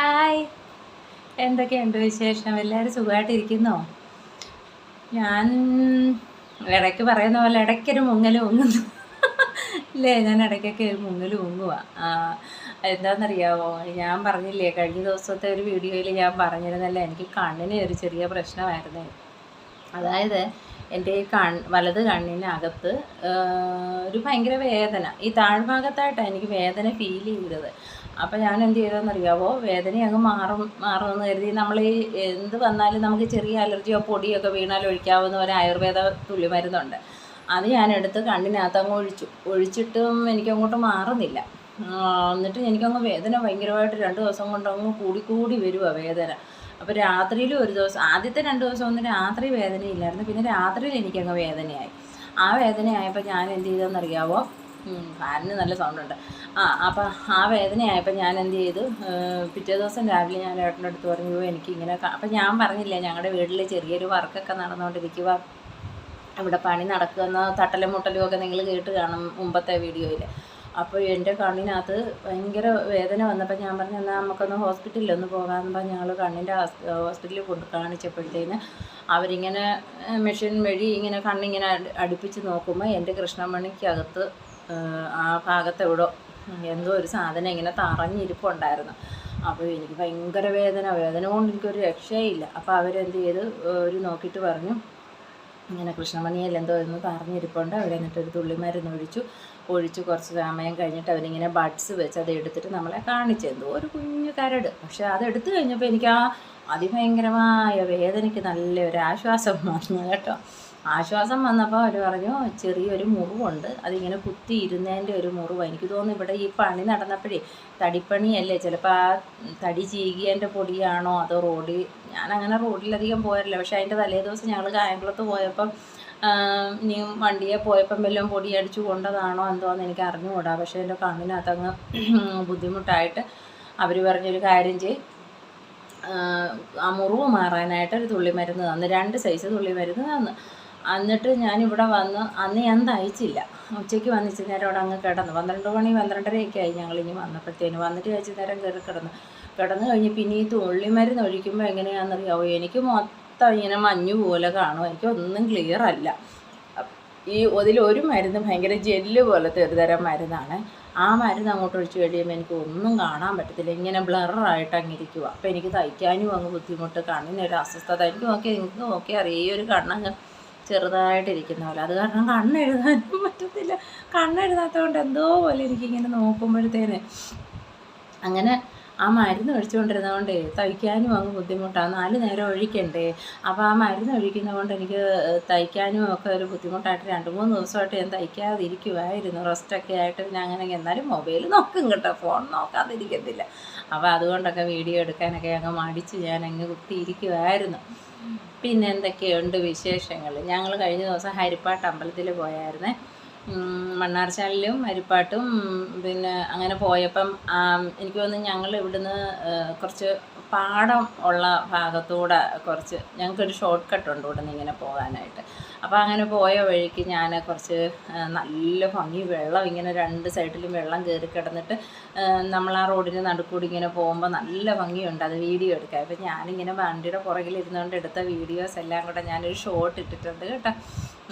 Hi. എന്തൊക്കെയുണ്ട് വിശേഷം? എല്ലാവരും സുഖമായിട്ടിരിക്കുന്നോ? ഞാൻ ഇടയ്ക്ക് പറയുന്ന പോലെ ഇടയ്ക്കൊരു മുങ്ങൽ മുങ്ങുന്നു. ഇല്ലേ? ഞാൻ ഇടയ്ക്കൊക്കെ ഒരു മുങ്ങൽ മുങ്ങുക എന്താണെന്നറിയാമോ ഞാൻ പറഞ്ഞില്ലേ കഴിഞ്ഞ ദിവസത്തെ ഒരു വീഡിയോയിൽ ഞാൻ പറഞ്ഞിരുന്നല്ലേ എനിക്ക് കണ്ണിന് ഒരു ചെറിയ പ്രശ്നമായിരുന്നു. അതായത് എന്റെ ഈ കൺ വലത് കണ്ണിനകത്ത് ഒരു ഭയങ്കര വേദന. ഈ താഴ്ഭാഗത്തായിട്ടാണ് എനിക്ക് വേദന ഫീൽ ചെയ്തത്. അപ്പോൾ ഞാൻ എന്ത് ചെയ്തതെന്നറിയാവോ വേദന അങ്ങ് മാറും മാറുമെന്ന് കരുതി നമ്മൾ ഈ എന്ത് വന്നാലും നമുക്ക് ചെറിയ അലർജിയോ പൊടിയൊക്കെ വീണാൽ ഒഴിക്കാവുന്ന ഒരു ആയുർവേദ തുള്ളിമരുന്നുണ്ട്. അത് ഞാൻ എടുത്ത് കണ്ണിനകത്ത് അങ്ങ് ഒഴിച്ചു. ഒഴിച്ചിട്ടും എനിക്കങ്ങോട്ട് മാറുന്നില്ല. എന്നിട്ട് എനിക്കങ്ങ് വേദന ഭയങ്കരമായിട്ട് രണ്ട് ദിവസം കൊണ്ട് അങ്ങ് കൂടിക്കൂടി വരുവാ വേദന. അപ്പോൾ രാത്രിയിലും ഒരു ദിവസം ആദ്യത്തെ രണ്ട് ദിവസം ഒന്നും രാത്രി വേദനയില്ലായിരുന്നു. പിന്നെ രാത്രിയിൽ എനിക്കങ്ങ് വേദനയായി. ആ വേദനയായപ്പോൾ ഞാൻ എന്ത് ചെയ്തെന്നറിയാവോ ഫാനിന് നല്ല സൗണ്ട് ഉണ്ട്. ആ അപ്പോൾ ആ വേദനയായപ്പോൾ ഞാൻ എന്ത് ചെയ്തു? പിറ്റേ ദിവസം രാവിലെ ഞാൻ ഏട്ടന്റെ അടുത്ത് പറഞ്ഞു എനിക്ക് ഇങ്ങനെ അപ്പം ഞാൻ പറഞ്ഞില്ല ഞങ്ങളുടെ വീട്ടിൽ ചെറിയൊരു വർക്കൊക്കെ നടന്നുകൊണ്ടിരിക്കുക ഇവിടെ പണി നടക്കുന്ന തട്ടലും മുട്ടലും ഒക്കെ നിങ്ങൾ കേട്ട് കാണും മുമ്പത്തെ വീഡിയോയിൽ അപ്പോൾ എന്റെ കണ്ണിനകത്ത് ഭയങ്കര വേദന വന്നപ്പോൾ ഞാൻ പറഞ്ഞു എന്നാൽ നമുക്കൊന്ന് ഹോസ്പിറ്റലിൽ ഒന്ന് പോകാമെന്ന് പറഞ്ഞ് ഞങ്ങൾ കണ്ണിന്റെ ഹോസ്പിറ്റലിൽ കൊണ്ട് കാണിച്ചപ്പോഴത്തേന് അവരിങ്ങനെ മെഷീൻ വഴി ഇങ്ങനെ കണ്ണിങ്ങനെ അടി- അടുപ്പിച്ച് നോക്കുമ്പോൾ എന്റെ കൃഷ്ണമണിക്കകത്ത് ആ ഭാഗത്ത് എവിടോ എന്തോ ഒരു സാധനം ഇങ്ങനെ തറഞ്ഞിരിപ്പുണ്ടായിരുന്നു. അപ്പോൾ എനിക്ക് ഭയങ്കര വേദന വേദന കൊണ്ട് എനിക്കൊരു രക്ഷയില്ല. അപ്പോൾ അവരെന്ത് ചെയ്ത്? ഒരു നോക്കിയിട്ട് പറഞ്ഞു ഇങ്ങനെ കൃഷ്ണമണിയിൽ എന്തോ ഒന്ന് പറഞ്ഞിരിപ്പുണ്ട് അവിടെ എന്നിട്ട് ഒരു തുള്ളി മരുന്ന് ഒഴിച്ചു. ഒഴിച്ച് കുറച്ച് സമയം കഴിഞ്ഞിട്ട് അവരിങ്ങനെ ബഡ്സ് വെച്ച് അത് എടുത്തിട്ട് നമ്മളെ കാണിച്ചു. എന്തോ ഒരു കുഞ്ഞു കരട്. പക്ഷെ അത് എടുത്തു കഴിഞ്ഞപ്പോൾ എനിക്ക് ആ അതിഭയങ്കരമായ വേദനയ്ക്ക് നല്ലൊരു ആശ്വാസം വന്നു കേട്ടോ. ആശ്വാസം വന്നപ്പോൾ അവർ പറഞ്ഞു ചെറിയൊരു മുറിവുണ്ട്. അതിങ്ങനെ കുത്തി ഇരുന്നതിന്റെ ഒരു മുറിവ്. എനിക്ക് തോന്നുന്നു ഇവിടെ ഈ പണി നടന്നപ്പോഴേ തടിപ്പണിയല്ലേ? ചിലപ്പോൾ ആ തടി ചീകിയതിന്റെ പൊടിയാണോ അതോ റോഡിൽ? അങ്ങനെ റോഡിലധികം പോയറില്ല പക്ഷേ അതിന്റെ തലേ ദിവസം ഞങ്ങൾ കായംകുളത്ത് പോയപ്പം ഇനി വണ്ടിയെ പോയപ്പം വല്ലതും പൊടി അടിച്ചു കൊണ്ടതാണോ എന്തോന്ന് എനിക്ക് അറിഞ്ഞുകൂടാ. പക്ഷേ എന്റെ കണ്ണിനകത്ത് അങ്ങ് ബുദ്ധിമുട്ടായിട്ട് അവർ പറഞ്ഞൊരു കാര്യം ചെയ്യും ആ മുറിവ് മാറാനായിട്ട് ഒരു തുള്ളിമരുന്ന് തന്നു. രണ്ട് സൈസ് തുള്ളി മരുന്ന് തന്നു. എന്നിട്ട് ഞാനിവിടെ വന്ന് അന്ന് ഞാൻ തയ്ച്ചില്ല. ഉച്ചയ്ക്ക് വന്ന് ഇച്ചിരി നേരം അവിടെ അങ്ങ് കിടന്നു. പന്ത്രണ്ട് മണി പന്ത്രണ്ടരയൊക്കെ ആയി ഞങ്ങൾ ഇനി വന്നപ്പോഴത്തേന്. വന്നിട്ട് കഴിച്ച നേരം കയറി കിടന്നു. കിടന്നു കഴിഞ്ഞ് പിന്നെ ഈ തുള്ളിമരുന്ന് ഒഴിക്കുമ്പോൾ എങ്ങനെയാണെന്നറിയാവോ? എനിക്ക് മൊത്തം ഇങ്ങനെ മഞ്ഞു പോലെ കാണും. എനിക്ക് ഒന്നും ക്ലിയർ അല്ല. ഈ അതിലൊരു മരുന്ന് ഭയങ്കര ജെല്ല് പോലത്തെ ഒരു തരം മരുന്നാണ്. ആ മരുന്ന് അങ്ങോട്ട് ഒഴിച്ച് കഴിയുമ്പോൾ എനിക്ക് ഒന്നും കാണാൻ പറ്റത്തില്ല. ഇങ്ങനെ ബ്ലറായിട്ട് അങ്ങ് ഇരിക്കുക അപ്പോൾ എനിക്ക് തയ്ക്കാനും അങ്ങ് ബുദ്ധിമുട്ട് ഒരു അസ്വസ്ഥത. എനിക്ക് നോക്കി നിങ്ങൾക്ക് നോക്കി അറിയാം. ഈ ഒരു കണ്ണങ്ങ് ചെറുതായിട്ടിരിക്കുന്ന പോലെ അത് കാരണം കണ്ണെഴുതാനും പറ്റത്തില്ല. കണ്ണെഴുതാത്തതുകൊണ്ട് എന്തോ പോലെ എനിക്കിങ്ങനെ നോക്കുമ്പോഴത്തേന്. അങ്ങനെ ആ മരുന്ന് ഒഴിച്ചുകൊണ്ടിരുന്നതുകൊണ്ട് തയ്ക്കാനും അങ്ങ് ബുദ്ധിമുട്ടാണ് നാല് നേരം ഒഴിക്കണ്ടേ? അപ്പോൾ ആ മരുന്ന് ഒഴിക്കുന്നതുകൊണ്ട് എനിക്ക് തയ്ക്കാനും ഒക്കെ ഒരു ബുദ്ധിമുട്ടായിട്ട് രണ്ട് മൂന്ന് ദിവസമായിട്ട് ഞാൻ തയ്ക്കാതിരിക്കുമായിരുന്നു റെസ്റ്റൊക്കെ ആയിട്ട് ഞാൻ അങ്ങനെ എന്നാലും മൊബൈൽ നോക്കും കേട്ടോ. ഫോൺ നോക്കാതിരിക്കത്തില്ല. അപ്പോൾ അതുകൊണ്ടൊക്കെ വീഡിയോ എടുക്കാനൊക്കെ അങ്ങ് മടിച്ച് ഞാൻ അങ്ങ് കുത്തിയിരിക്കുമായിരുന്നു പിന്നെ എന്തൊക്കെയുണ്ട് വിശേഷങ്ങൾ ഞങ്ങൾ കഴിഞ്ഞ ദിവസം ഹരിപ്പാട്ട് അമ്പലത്തിൽ പോയായിരുന്നേ. മണ്ണാർശാലിലും ഹരിപ്പാട്ടും പിന്നെ അങ്ങനെ പോയപ്പം എനിക്ക് തോന്നുന്നു ഞങ്ങൾ ഇവിടുന്ന് കുറച്ച് പാടം ഉള്ള ഭാഗത്തൂടെ കുറച്ച് ഞങ്ങൾക്കൊരു ഷോർട്ട് കട്ട് ഉണ്ട് ഇവിടെ നിന്ന് ഇങ്ങനെ പോകാനായിട്ട്. അപ്പോൾ അങ്ങനെ പോയ വഴിക്ക് ഞാൻ കുറച്ച് നല്ല ഭംഗി വെള്ളം ഇങ്ങനെ രണ്ട് സൈഡിലും വെള്ളം കയറി കിടന്നിട്ട് നമ്മൾ ആ റോഡിന് നടുക്കൂടി ഇങ്ങനെ പോകുമ്പോൾ നല്ല ഭംഗിയുണ്ട്. അത് വീഡിയോ എടുക്കാം. അപ്പോൾ ഞാനിങ്ങനെ വണ്ടിയുടെ പുറകിലിരുന്നുകൊണ്ട് എടുത്ത വീഡിയോസ് എല്ലാം കൂടെ ഞാനൊരു ഷോട്ട് ഇട്ടിട്ടുണ്ട് കേട്ടോ.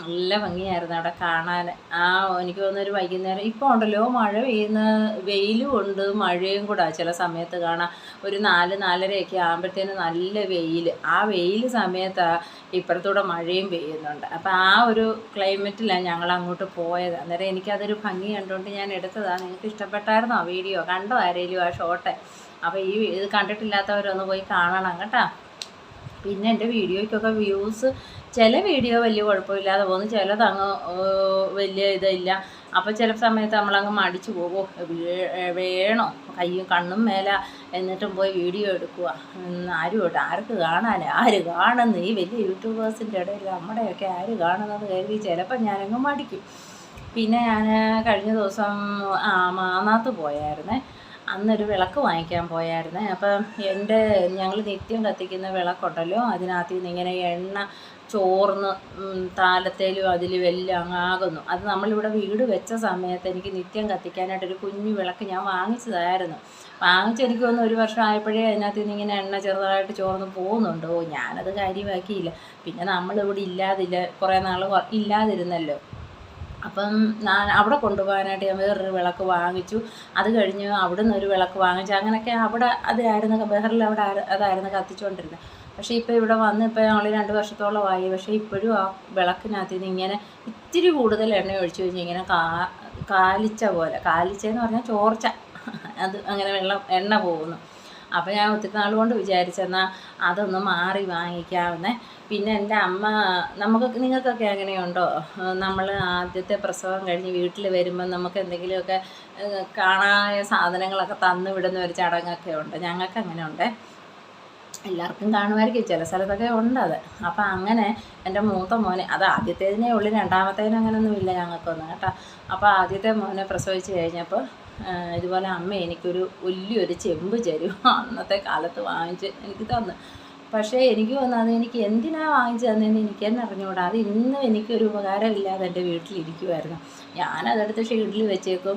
നല്ല ഭംഗിയായിരുന്നു അവിടെ കാണാൻ. ആ എനിക്ക് തോന്നുന്നൊരു വൈകുന്നേരം ഇപ്പോൾ ഉണ്ടല്ലോ മഴ പെയ്യുന്ന വെയിലും ഉണ്ട് മഴയും കൂടെ. ചില സമയത്ത് കാണാം ഒരു നാല് നാലരയൊക്കെ ആകുമ്പോഴത്തേന് നല്ല വെയിൽ ആ വെയിൽ സമയത്ത് ഇപ്പുറത്തൂടെ മഴയും പെയ്യുന്നുണ്ട്. അപ്പോൾ ആ ഒരു ക്ലൈമറ്റിലാണ് ഞങ്ങൾ അങ്ങോട്ട് പോയത്. അന്നേരം എനിക്കതൊരു ഭംഗി കണ്ടുകൊണ്ട് ഞാൻ എടുത്തതാണ്. നിങ്ങൾക്ക് ഇഷ്ടപ്പെട്ടായിരുന്നോ വീഡിയോ? കണ്ടോ ആരെങ്കിലും ആ ഷോട്ട്? അപ്പോൾ ഈ ഇത് കണ്ടിട്ടില്ലാത്തവരൊന്ന് പോയി കാണണം കേട്ടോ. പിന്നെ എന്റെ വീഡിയോയ്ക്കൊക്കെ വ്യൂസ് ചില വീഡിയോ വലിയ കുഴപ്പമില്ലാതെ പോകുന്നു. ചിലതങ്ങ് വലിയ ഇതില്ല. അപ്പോൾ ചില സമയത്ത് നമ്മളങ്ങ് മടിച്ചു പോകുമോ വേണോ? കയ്യും കണ്ണും മേല എന്നിട്ടും പോയി വീഡിയോ എടുക്കുക. ആരും ഇട്ട് ആർക്ക് കാണാൻ? ആര് കാണുന്നു? ഈ വലിയ യൂട്യൂബേഴ്സിന്റെ ഇടയിൽ നമ്മുടെയൊക്കെ ആര് കാണുന്നത് കരുതി ചിലപ്പോൾ ഞാനങ്ങ് മടിക്കും. പിന്നെ ഞാൻ കഴിഞ്ഞ ദിവസം മാന്നാത്ത് പോയായിരുന്നേ. അന്നൊരു വിളക്ക് വാങ്ങിക്കാൻ പോയായിരുന്നു. അപ്പം എന്റെ ഞങ്ങൾ നിത്യം കത്തിക്കുന്ന വിളക്കുണ്ടല്ലോ അതിനകത്ത് നിന്ന് ഇങ്ങനെ എണ്ണ ചോർന്ന് താലത്തേലും അതിലും എല്ലാം ആകുന്നു. അത് നമ്മളിവിടെ വീട് വെച്ച സമയത്ത് എനിക്ക് നിത്യം കത്തിക്കാനായിട്ടൊരു കുഞ്ഞു വിളക്ക് ഞാൻ വാങ്ങിച്ചതായിരുന്നു. വാങ്ങിച്ചെനിക്ക് തോന്നുന്നു ഒരു വർഷം ആയപ്പോഴേ അതിനകത്ത് നിന്ന് ഇങ്ങനെ എണ്ണ ചെറുതായിട്ട് ചോർന്ന് പോകുന്നുണ്ട്? ഞാനത് കാര്യമാക്കിയില്ല. പിന്നെ നമ്മളിവിടെ ഇല്ലാതില്ല. കുറേ നാൾ ഇല്ലാതിരുന്നല്ലോ. അപ്പം ഞാൻ അവിടെ കൊണ്ടുപോകാനായിട്ട് ഞാൻ വേറൊരു വിളക്ക് വാങ്ങിച്ചു. അത് കഴിഞ്ഞ് അവിടെ നിന്ന് ഒരു വിളക്ക് വാങ്ങിച്ചു. അങ്ങനെയൊക്കെ അവിടെ അതായിരുന്നു ബെഹറിൽ അവിടെ അതായിരുന്നു കത്തിച്ചുകൊണ്ടിരുന്നത് പക്ഷേ ഇപ്പോൾ ഇവിടെ വന്ന് ഇപ്പോൾ ഞങ്ങൾ രണ്ട് വർഷത്തോളമായി. പക്ഷേ ഇപ്പോഴും ആ വിളക്കിനകത്ത് നിന്ന് ഇങ്ങനെ ഇത്തിരി കൂടുതൽ എണ്ണ ഒഴിച്ചു കഴിഞ്ഞ് ഇങ്ങനെ കാ കാലിച്ച പോലെ. കാലിച്ചെന്ന് പറഞ്ഞാൽ ചോർച്ച. അത് അങ്ങനെ വെള്ളം എണ്ണ പോകുന്നു. അപ്പോൾ ഞാൻ ഒത്തിരി നാൾ കൊണ്ട് വിചാരിച്ചെന്നാൽ അതൊന്ന് മാറി വാങ്ങിക്കാവുന്നേ. പിന്നെ എന്റെ അമ്മ നമുക്ക് നിങ്ങൾക്കൊക്കെ അങ്ങനെയുണ്ടോ? നമ്മൾ ആദ്യത്തെ പ്രസവം കഴിഞ്ഞ് വീട്ടിൽ വരുമ്പോൾ നമുക്ക് എന്തെങ്കിലുമൊക്കെ കാണായ സാധനങ്ങളൊക്കെ തന്നു വിടുന്ന ഒരു ചടങ്ങൊക്കെ ഉണ്ട്? ഞങ്ങൾക്ക് അങ്ങനെ ഉണ്ട് എല്ലാവർക്കും കാണുമായിരിക്കും. ചില സ്ഥലത്തൊക്കെ ഉണ്ട് അത്. അപ്പം അങ്ങനെ എന്റെ മൂത്ത മോനെ അത് ആദ്യത്തേതിനേ ഉള്ളു ഉള്ളൂ അങ്ങനെയൊന്നും ഇല്ല ഞങ്ങൾക്കൊന്നും കേട്ടോ. അപ്പോൾ ആദ്യത്തെ മോനെ പ്രസവിച്ച് കഴിഞ്ഞപ്പോൾ ഇതുപോലെ അമ്മ എനിക്കൊരു വലിയൊരു ചെമ്പ് തരും അന്നത്തെ കാലത്ത് വാങ്ങിച്ച് എനിക്ക് തന്നു. പക്ഷേ എനിക്ക് അത് എനിക്ക് എന്തിനാണ് വാങ്ങിച്ചു തന്നതെന്ന് എനിക്ക് തന്നെ അറിഞ്ഞുകൂടാ. അത് ഇന്നും എനിക്കൊരു ഉപകാരമില്ലാതെ എന്റെ വീട്ടിലിരിക്കുമായിരുന്നു ഞാനതെടുത്ത് ഷെയ്ഡിൽ വെച്ചേക്കും.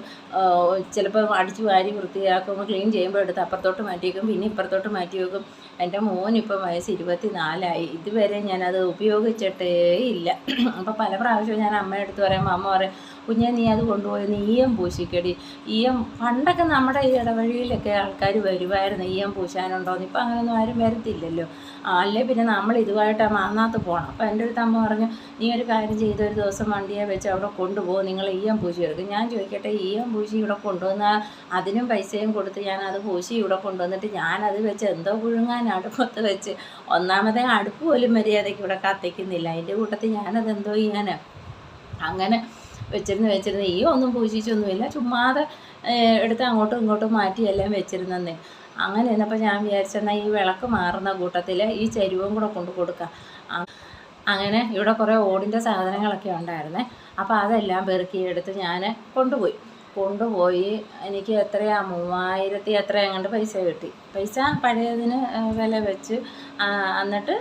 ചിലപ്പോൾ അടിച്ച് വാരി വൃത്തിയാക്കുമ്പോൾ ക്ലീൻ ചെയ്യുമ്പോൾ എടുത്ത് അപ്പുറത്തോട്ട് മാറ്റി വെക്കും പിന്നെ ഇപ്പുറത്തോട്ട് മാറ്റി വെക്കും എന്റെ മോനിപ്പം വയസ്സ് ഇരുപത്തി നാലായി ഇതുവരെ ഞാനത് ഉപയോഗിച്ചിട്ടേ ഇല്ല. അപ്പോൾ പല പ്രാവശ്യവും ഞാൻ അമ്മയുടെ അടുത്ത് പറയുമ്പോൾ അമ്മ പറയും കുഞ്ഞെ നീ അത് കൊണ്ടുപോയി നീ ഈയം പൂശിക്കടി. ഈയം പണ്ടൊക്കെ നമ്മുടെ ഈ ഇടവഴിയിലൊക്കെ ആൾക്കാർ വരുമായിരുന്നു ഈയം പൂശാനുണ്ടോന്ന്. ഇപ്പം അങ്ങനെയൊന്നും ആരും വരത്തില്ലല്ലോ. അല്ലേ പിന്നെ നമ്മൾ ഇതുമായിട്ട് മാന്നാത്ത് പോകണം അപ്പോൾ എന്റെ അടുത്ത് അമ്മ പറഞ്ഞു നീ ഒരു കാര്യം ചെയ്ത് ഒരു ദിവസം വണ്ടിയെ വെച്ച് അവിടെ കൊണ്ടുപോകും നിങ്ങൾ ഈയം പൂശി എടുക്കും. ഞാൻ ചോദിക്കട്ടെ ഈയം പൂശി ഇവിടെ കൊണ്ടുവന്ന അതിനും പൈസയും കൊടുത്ത് ഞാൻ അത് പൂശി ഇവിടെ കൊണ്ടുവന്നിട്ട് ഞാനത് വെച്ച് എന്തോ പുഴുങ്ങാൻ അടുപ്പത്ത് വെച്ച് ഒന്നാമതേ അടുപ്പ് പോലും മര്യാദയ്ക്ക് ഇവിടെ കത്തിക്കുന്നില്ല. അതിന്റെ കൂട്ടത്തിൽ ഞാനത് എന്തോ ചെയ്യാൻ അങ്ങനെ വെച്ചിരുന്ന് വെച്ചിരുന്ന് ഈ ഒന്നും പൂജിച്ചൊന്നുമില്ല. ചുമ്മാതെ എടുത്ത് അങ്ങോട്ടും ഇങ്ങോട്ടും മാറ്റി എല്ലാം വെച്ചിരുന്നേ അങ്ങനെ ഇരുന്നപ്പോൾ ഞാൻ വിചാരിച്ചെന്നാൽ ഈ വിളക്ക് മാറുന്ന കൂട്ടത്തിൽ ഈ ചരുവും കൂടെ കൊണ്ട് കൊടുക്കാം. അങ്ങനെ ഇവിടെ കുറേ ഓടിന്റെ സാധനങ്ങളൊക്കെ ഉണ്ടായിരുന്നേ. അപ്പോൾ അതെല്ലാം പെറുക്കിയെടുത്ത് ഞാൻ കൊണ്ടുപോയി. കൊണ്ടുപോയി എനിക്ക് എത്രയാ? മൂവായിരത്തി എത്ര എങ്ങാണ്ട് പൈസ കിട്ടി. പൈസ പഴയതിന് വില വെച്ച് എന്നിട്ട്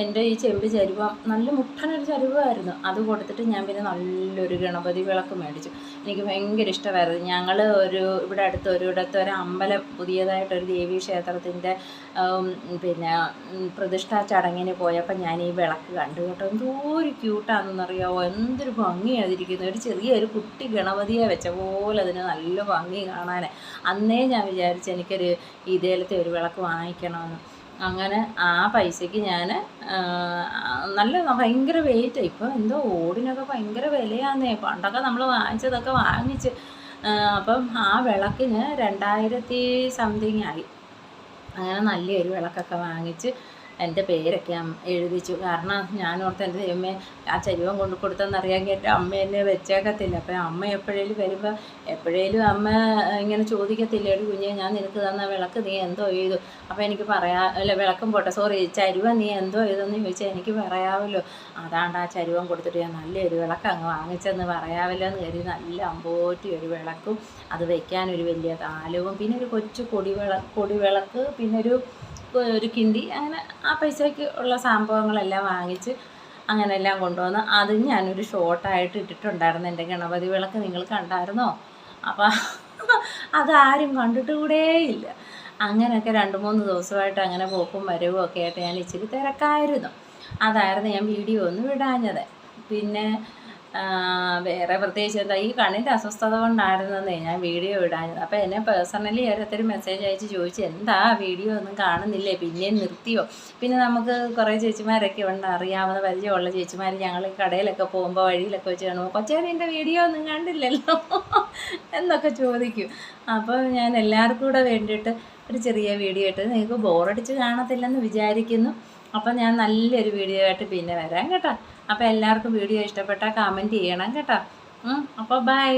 എന്റെ ഈ ചെമ്പ് ചരുവം നല്ല മുട്ടനൊരു ചരുവമായിരുന്നു. അത് കൊടുത്തിട്ട് ഞാൻ പിന്നെ നല്ലൊരു ഗണപതി വിളക്ക് മേടിച്ചു. എനിക്ക് ഭയങ്കര ഇഷ്ടമായിരുന്നു. ഞങ്ങൾ ഒരു ഇവിടെ അടുത്ത് ഒരിടത്ത് ഒരു അമ്പലം പുതിയതായിട്ടൊരു ദേവീ ക്ഷേത്രത്തിന്റെ പിന്നെ പ്രതിഷ്ഠാ ചടങ്ങിന് പോയപ്പോൾ ഞാൻ ഈ വിളക്ക് കണ്ടു കേട്ടോ. എന്തോ ഒരു ക്യൂട്ടാണെന്നറിയാമോ എന്തൊരു ഭംഗിയായിരിക്കുന്നു ഒരു ചെറിയൊരു കുട്ടി ഗണപതിയെ വെച്ച പോലെ അതിന് നല്ല ഭംഗി കാണാൻ അന്നേ ഞാൻ വിചാരിച്ചു എനിക്കൊരു ഇതേലത്തെ ഒരു വിളക്ക് വാങ്ങിക്കണമെന്ന്. അങ്ങനെ ആ പൈസയ്ക്ക് ഞാൻ നല്ല ഭയങ്കര വെയിറ്റ് ഇപ്പോൾ എന്തോ ഓടിനൊക്കെ ഭയങ്കര വിലയാന്നേ. പണ്ടൊക്കെ നമ്മൾ വാങ്ങിച്ചതൊക്കെ വാങ്ങിച്ച്. അപ്പം ആ വിളക്കിന് രണ്ടായിരത്തി സംതിങ് ആയി. അങ്ങനെ നല്ലൊരു വിളക്കൊക്കെ വാങ്ങിച്ച് എന്റെ പേരൊക്കെ എഴുതിച്ചു. കാരണം ഞാൻ ഓർത്ത് എന്റെ ദൈവമേ ആ ചരിവം കൊണ്ട് കൊടുത്തെന്നറിയാൻ കേട്ട് അമ്മ എന്നെ വെച്ചേക്കത്തില്ല. അപ്പം അമ്മ എപ്പോഴേലും വരുമ്പോൾ എപ്പോഴേലും അമ്മ ഇങ്ങനെ ചോദിക്കത്തില്ല ഒരു കുഞ്ഞെ ഞാൻ നിനക്ക് തന്ന വിളക്ക് നീ എന്തോ ചെയ്തു അപ്പോൾ എനിക്ക് പറയാ അല്ല വിളക്കും പോട്ടെ സോറി ചരുവം നീ എന്തോ ചെയ്തെന്ന് ചോദിച്ചാൽ എനിക്ക് പറയാമല്ലോ അതാണ്ട് ആ ചരുവം കൊടുത്തിട്ട് ഞാൻ നല്ലൊരു വിളക്ക് അങ്ങ് വാങ്ങിച്ചെന്ന് പറയാമല്ലോ എന്ന് കരുതി നല്ല അമ്പോറ്റി ഒരു വിളക്കും. അത് വെക്കാനൊരു വലിയ താലവും പിന്നെ ഒരു കൊച്ചു കൊടിവിള കൊടിവിളക്ക് പിന്നെ ഒരു ഒരു കിണ്ടി അങ്ങനെ ആ പൈസയ്ക്ക് ഉള്ള സംഭവങ്ങളെല്ലാം വാങ്ങിച്ച് അങ്ങനെ എല്ലാം കൊണ്ടുവന്ന് അത് ഞാനൊരു ഷോർട്ടായിട്ട് ഇട്ടിട്ടുണ്ടായിരുന്നു. എന്റെ ഗണപതി വിളക്ക് നിങ്ങൾ കണ്ടായിരുന്നോ? അപ്പം അതാരും കണ്ടിട്ട് കൂടേയില്ല അങ്ങനെയൊക്കെ രണ്ട് മൂന്ന് ദിവസമായിട്ട് അങ്ങനെ പോക്കും വരവും ഒക്കെ ആയിട്ട് ഞാൻ ഇച്ചിരി തിരക്കായിരുന്നു. അതായിരുന്നു ഞാൻ വീഡിയോ ഒന്ന് വിടാഞ്ഞത് പിന്നെ വേറെ പ്രത്യേകിച്ച് എന്താ ഈ കണ്ണിന്റെ അസ്വസ്ഥത കൊണ്ടായിരുന്നേ ഞാൻ വീഡിയോ ഇടാഞ്ഞത്. അപ്പോൾ എന്നെ പേഴ്സണലി ഓരോരുത്തർ മെസ്സേജ് അയച്ച് ചോദിച്ചു എന്താ വീഡിയോ ഒന്നും കാണുന്നില്ലേ? പിന്നെയും നിർത്തിയോ? പിന്നെ നമുക്ക് കുറേ ചേച്ചിമാരൊക്കെ ഉണ്ട് അറിയാവുന്ന പരിചയമുള്ള ചേച്ചിമാർ ഞങ്ങൾ കടയിലൊക്കെ പോകുമ്പോൾ വഴിയിലൊക്കെ വെച്ച് കാണുമ്പോൾ കൊച്ചേനിന്റെ വീഡിയോ ഒന്നും കണ്ടില്ലല്ലോ? എന്നൊക്കെ ചോദിക്കും. അപ്പോൾ ഞാൻ എല്ലാവർക്കും കൂടെ വേണ്ടിയിട്ട് ഒരു ചെറിയ വീഡിയോ ഇട്ട് നിങ്ങൾക്ക് ബോറടിച്ച് കാണത്തില്ലെന്ന് വിചാരിക്കുന്നു. അപ്പം ഞാൻ നല്ലൊരു വീഡിയോ ആയിട്ട് പിന്നെ വരാം കേട്ടോ. അപ്പോൾ എല്ലാവർക്കും വീഡിയോ ഇഷ്ടപ്പെട്ടാൽ കമന്റ് ചെയ്യണം കേട്ടോ. അപ്പോൾ ബൈ